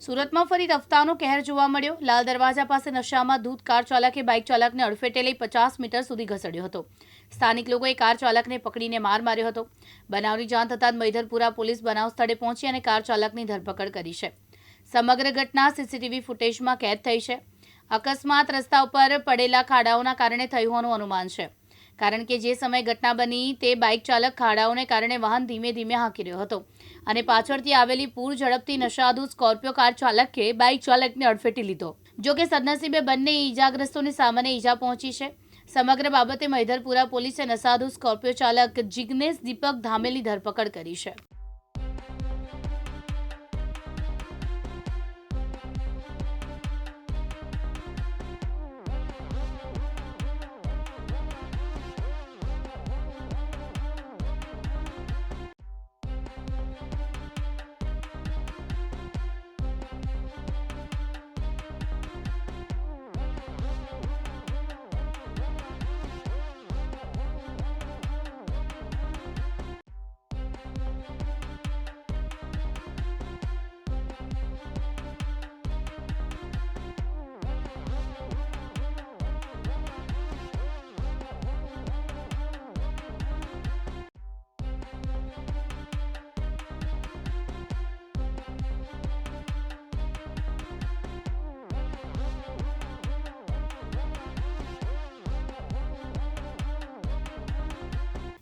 સુરતમાં ફરી રફતારનો કહેર જોવા મળ્યો. લાલ દરવાજા પાસે નશામાં ધૂત કાર ચાલકે બાઇક ચાલકને અડફેટે લઈ પચાસ મીટર સુધી ઘસડ્યો હતો. સ્થાનિક લોકોએ કાર ચાલકને પકડીને માર માર્યો હતો. બનાવની જાણ થતાં મૈધરપુરા પોલીસ બનાવ સ્થળે પહોંચી અને કાર ચાલકની ધરપકડ કરી છે. સમગ્ર ઘટના સીસીટીવી ફૂટેજમાં કેદ થઈ છે. અકસ્માત રસ્તા ઉપર પડેલા ખાડાઓના કારણે થયું હોવાનું અનુમાન છે. કારણ કે જે સમયે ઘટના બની તે બાઇક ચાલક ખાડાઓને કારણે વાહન ધીમે ધીમે હાંકી રહ્યો હતો. અને પાછળથી આવેલી પૂર ઝડપથી નશાધુ સ્કોર્પિયો કાર ચાલકે બાઇક ચાલકને અડફેટી લીધો. જો કે સદનસીબે બંને ઈજાગ્રસ્તોને સામાન્ય ઈજા પહોંચી છે. સમગ્ર બાબતે મૈધરપુરા પોલીસે નશાધુ સ્કોર્પિયો ચાલક જિગ્નેશ દીપક ધામેલી ધરપકડ કરી છે.